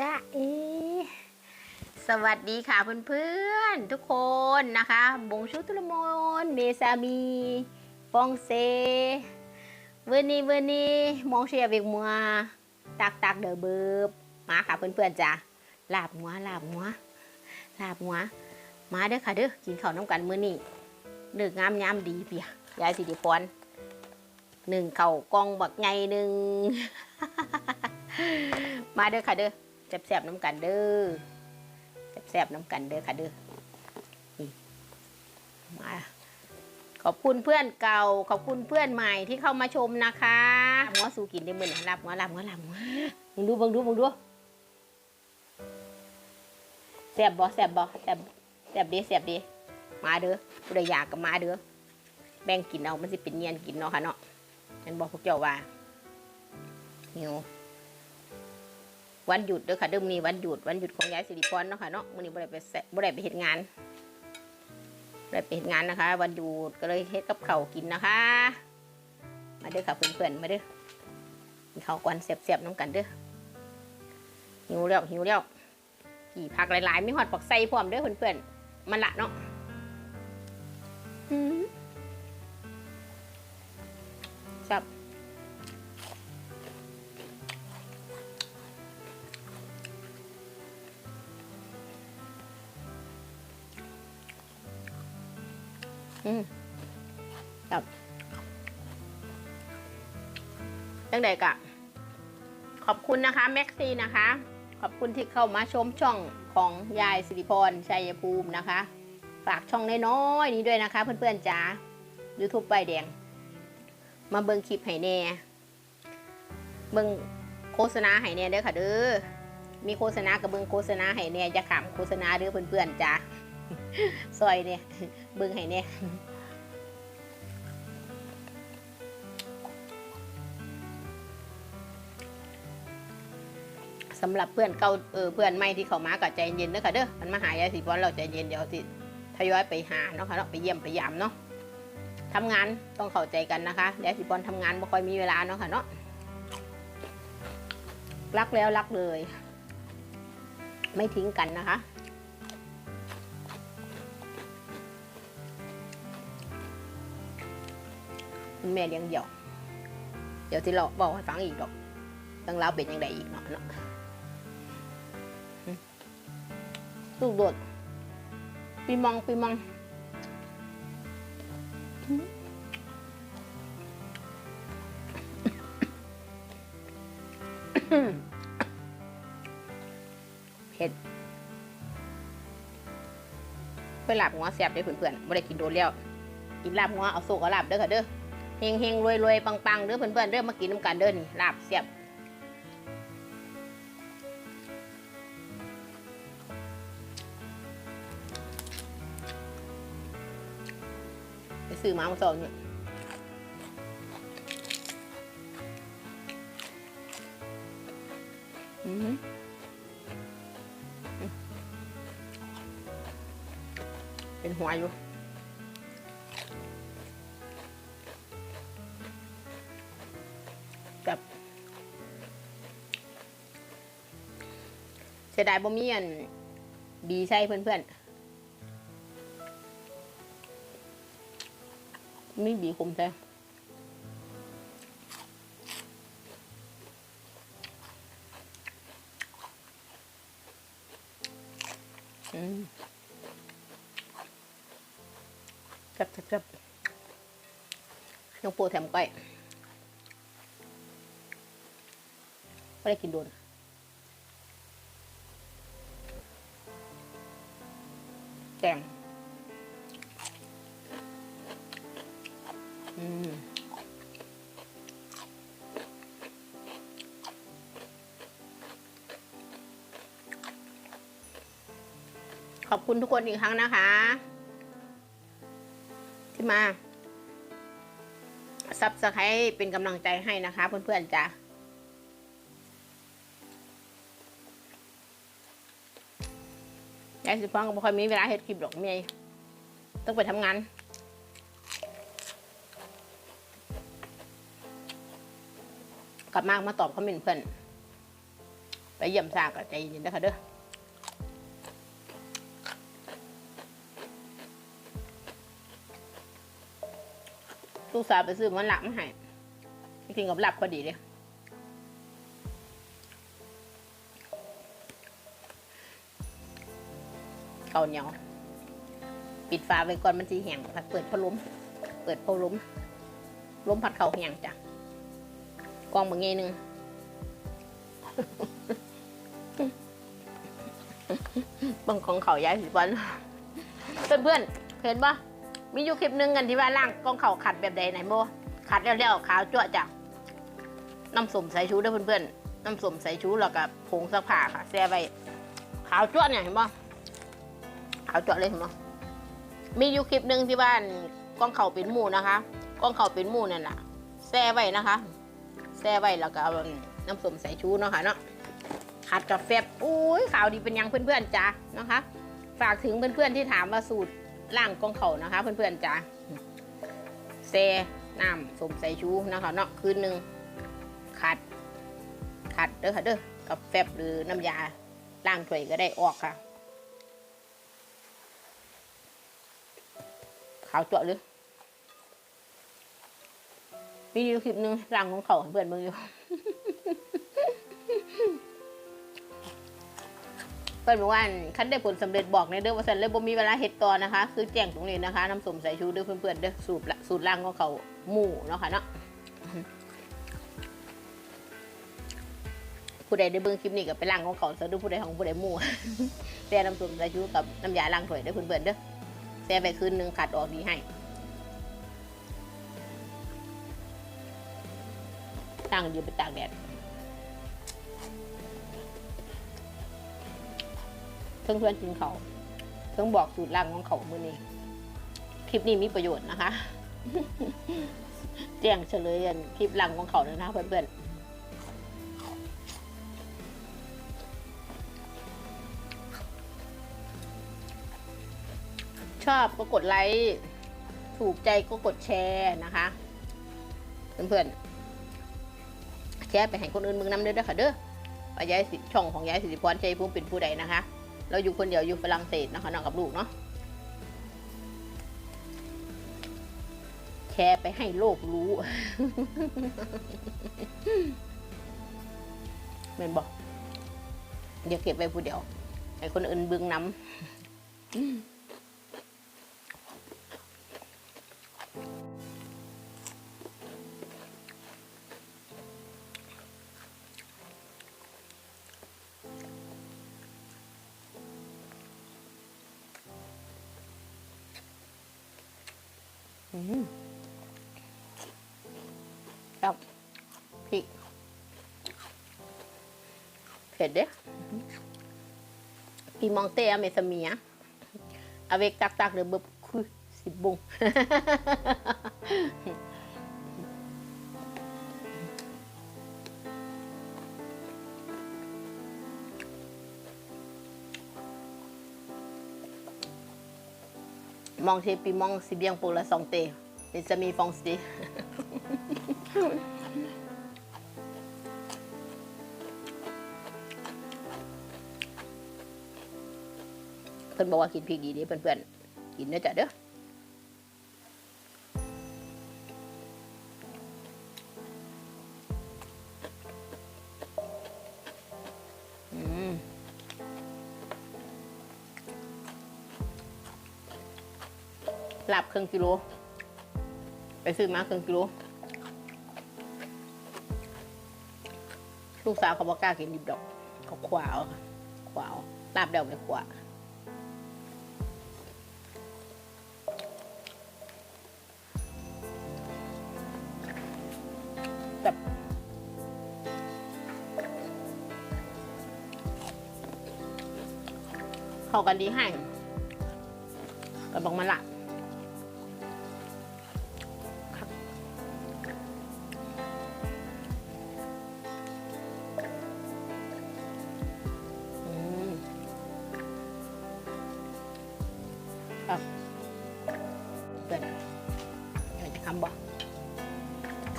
จ้าเอสวัสดีค่ะเพื่อนๆทุกคนนะคะบงชุตุลมนเมซามีปองเซเวอร์นีเวอร์นีมองเชียเวกมัวตักตักเดอเบิบมาค่ะเพื่อนๆจ้าลาบหัวลาบหัวลาบหัวมาเด้อค่ะเด้อกินข้าวน้ำกันมื้อนี้เดือกงามยามดีเปียยายสิริพรหนึ่งเข่ากองบักไงหนึ่งมาเด้อค่ะเด้อ แซ่บๆน้ำกันเด้อแซ่บๆน้ำกันเด้อค่ะเด้อนี่มาขอบคุณเพื่อนเก่า ขอบคุณเพื่อนใหม่ที่เข้ามาชมนะคะหมัวสู่กินได้มือนี้ลาบหมัวลาบหมัวลาบหมัวมึงดูมึงดูมึงดูแซ่บบ่แซ่บบ่แซ่บแซ่บดีแซ่บดีมาเด้อผู้ใดอยากก็มาเด้อแบ่งกินเอามันสิเป็นเนียนกินเนาะค่ะเนาะฉันบอกพวกเจ้าว่าหิว วันหยุดเด้อค่ะเดิมนี้วันหยุดวันหยุดของยายสิริพรเนาะค่ะเนาะมื้อนี้บ่ได้ไปบ่ได้ไปเฮ็ดงานบ่ได้ไปเฮ็ดงานนะคะ วันหยุดก็เลยเฮ็ดกับข้าวกินนะคะ มาเด้อค่ะเพื่อนๆมาเด้อกินข้าวก่อนแซ่บๆน้ำกันเด้อหิวแล้วหิวแล้วกี่ผักหลายๆมีฮอดปักไส้พร้อมเด้อเพื่อนๆมันละเนาะอืมจับ อืมครับตั้งแต่กะ ขอบคุณนะคะ แม็กซีนะคะ ขอบคุณที่เข้ามาชมช่องของยายสิริพรชัยภูมินะคะ ฝากช่องน้อยๆนี้ด้วยนะคะ เพื่อนๆจ๋า YouTube ใบแดง มาเบิ่งคลิปให้แน่เบิ่งโฆษณาให้แน่เด้อค่ะเด้อมีโฆษณากับเบิ่งโฆษณาให้แน่จะขำโฆษณาเด้อเพื่อนๆจ๋า ซอยเนี่ยเบิ่งให้เนี่ยสำหรับเพื่อนเก่าเออเพื่อนใหม่ที่เขามาก็ใจเย็นเด้อค่ะเด้อมันมาหายายสิพรเราใจเย็นเดี๋ยวสิทยอยไปหาเนาะค่ะเนาะไปเยี่ยมไปยามเนาะทำงานต้องเข้าใจกันนะคะยายสิพรทำงานไม่ค่อยมีเวลาเนาะค่ะเนาะรักแล้วรักเลย ไม่ทิ้งกันนะคะ คุณแม่เลี้ยงเดี่ยว เดี๋ยวที่เราบอกให้ฟังอีกดอกเรื่องราวเป็นยังไงอีกเนาะเนาะลูกโดดปีมองปีมองเผ็ดเพื่อนหลับหัวแสบได้เพื่อนๆไม่ได้กินโดนแล้วกินลาบงัวเอาโซกเอาลาบเด้อค่ะเด้อ เฮงเฮงรวยรวยปังปังเด้อเพื่อนๆเด้อมากินน้ำกันเด้อนี่ลาบเสียบไปซื้อมาเมื่อสองเนี่ยอือเป็นหัวอยู่ สียดายบ่มีอันบีใช่เพื่อนๆมีบีคมใช่จับจับจับน้องปูแถมก้อยไม่ได้กินโดน แกงอืมขอบคุณทุกคนอีกครั้งนะคะ ที่มาซับสไครต์เป็นกำลังใจให้นะคะเพื่อนๆจ้ะายสิฟังก็บ่ค่อยมีเวลาเฮ็ดคลิปหรอกเมียต้องไปทำงานกลับมามาตอบคอมเมนต์เพื่อนไปเยี่ยมซากก็ใจเย็นนะคะเด้อลูกสาวไปซื้อมันหลับมาให้กินกับหลับพอดีเลย เกาเหนียว ปิดฝาไว้ก่อนมันจะแห้งผัดเปิดพัดลมเปิดพัดลมลมผัดเข่าแห้งจ้ะกองบางเงหนึ่งบังของเขาย้ายสิบวันเพื่อนเพื่อนเห็นปะมีอยู่คลิปหนึงกันที่ว่าล่างกองเขาขัดแบบใดไหนโมขัดแล้วๆขาวจั่วจ้ะน้ำส้มสายชูด้อเพื่อนๆน้ำส้มสายชูแล้วกับผงซักผ้าค่ะแช่ไว้ขาวจั่วเนี่ยเห็นปะ ขาวจั่วะเลยเห็นปะมีอยู่คลิปหนึ่งที่บ้านก้องเข่าเป็นหมูนะคะก้องเข่าเป็นหมูนั่นแหละแช่ไว้นะคะแช่ไว้แล้วก็เอาน้ำส้มสายชูเนาะค่ะเนาะขัดกับแฟบอุ้ยข่าวดีเป็นยังเพื่อนๆจ้านะคะ ฝากถึงเพื่อนๆที่ถามว่าสูตรล่างกองเข่านะคะ เพื่อนๆจ้าเซน้ำส้มใส่ชูนะคะเนาะคืนหนึ่งขัดขัดเด้อค่ะเด้อกับแฟบหรือน้ำยาล้างถ้วยก็ได้ออกค่ะ ขาวจั่วะหรือมีอยู่คลิปหนึงล่างของเขาให้เพื่อนมึงอยู่เพื่อนบอกว่าคันได้ผลสำเร็จบอกในเด้อว่าสันเลยบ่มีเวลาเฮ็ดต่อนะคะ คือแจ้งตรงนี้นะคะน้ำส้มสายชูเด้อเพื่อนๆเด้อสูตรละสูตรล่างของเขาหมู่เนาะค่ะเนาะผู้ใดได้เบิ่งคลิปนี้ก็ไปล้างของเขาซะดูผู้ใดของผู้ใดหมู่แต่น้ำส้มสายชูกับน้ำยาล้างถ้วยเด้อเพื่อนๆเด้อ แช่ไปคืนหนึ่งขัดออกดีให้ตั้งเดียวไปตากแดดเพื่อนเพื่อนๆกินเขาเพิ่งบอกสูตรล่างของเขามือนี้คลิปนี้มีประโยชน์นะคะ แจ้งเฉลยกันคลิปล่างของเขาเลยนะเพื่อนๆ อบก็กดไลค์ ถูกใจก็กดแชร์นะคะ เพื่อนๆ แชร์ไปให้คนอื่นมึงนำเด้อเด้อค่ะเด้อว่ายายสิช่องของยายสิริพรใจภูมิเป็นผู้ใดนะคะ เราอยู่คนเดียวอยู่ฝรั่งเศสนะคะนอนกับลูกเนาะ แชร์ไปให้โลกรู้เมนบอกเดี๋ยวเก็บไว้ผู้เดียวให้คนอื่นเบึงน้ำ อืมครับพริก เผ็ดเด้ปีมองเตะเมสเมียอเวกตักตักๆหรือเบบคุยสิบุง มองเทปีมองสิเบียงปูละสองเตนี่จะมีฟองสีเพิ่นบอกว่ากินพริกดีเด้เพื่อนๆกินเนื้อจัดเด้อ ลาบครึ่งกิโล ไปซื้อมาครึ่งกิโล ลูกสาวเขาบอกกล้ากินดิบดอก เขาขวาเอาขวาเอาลาบเดาไปขวาแบบเขากันดีให้กับบอกมาละ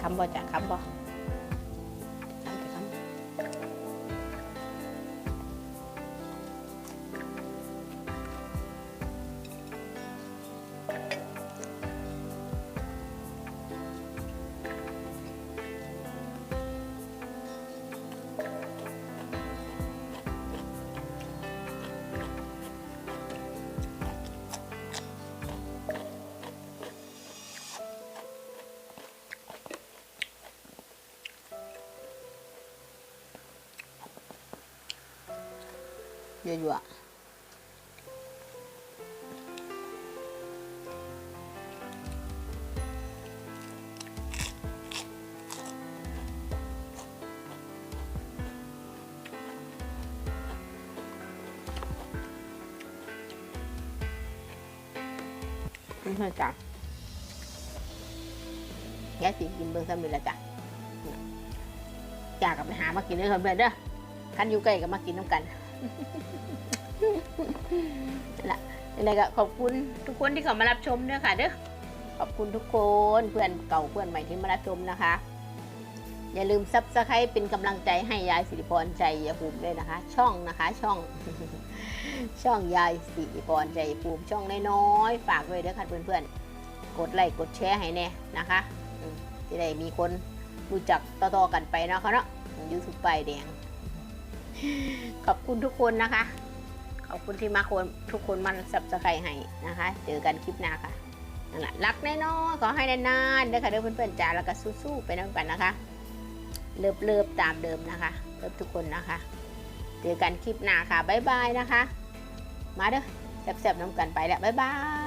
คำบ่จะคำบ่ ยั่วๆนี่คือจ้ะแกสิกินเบิ่งซ้ำนี่ละจ้ะจากกับไปหามากินเด้อเพื่อนเด้อคันอยู่ใกล้ก็มากินน้ำกัน ละยังไงก็ขอบคุณทุกคนที่เข้ามารับชมด้วยค่ะเด้อขอบคุณทุกคนเพื่อนเก่าเพื่อนใหม่ที่มารับชมนะคะ อย่าลืมซับสไครต์เป็นกำลังใจให้ยายสิริพรใจยภูมิด้วยนะคะ ช่องนะคะ ช่อง ช่องยายสิริพรใจภูมิช่องน้อยๆฝากด้วยเด้อค่ะเพื่อนๆ กดไลค์กดแชร์ให้แน่นะคะจะได้มีคนรู้จักต่อๆกันไปเนาะค่ะเนาะยูทูบไปแดง ขอบคุณทุกคนนะคะ ขอบคุณที่มาคนทุกคนมาสับสไครให้นะคะ เจอกันคลิปหน้าค่ะนั่นแหละรักแน่นอนขอให้นานๆเด้อค่ะเด้อเพื่อนๆจ้าแล้วก็สู้ๆไปน้ำกันนะคะ เลิฟเลิฟๆตามเดิมนะคะเลิฟทุกคนนะคะ เจอกันคลิปหน้าค่ะบ๊ายบายนะคะ มาเด้อแซ่บๆน้ำกันไปแล้วบ๊ายบาย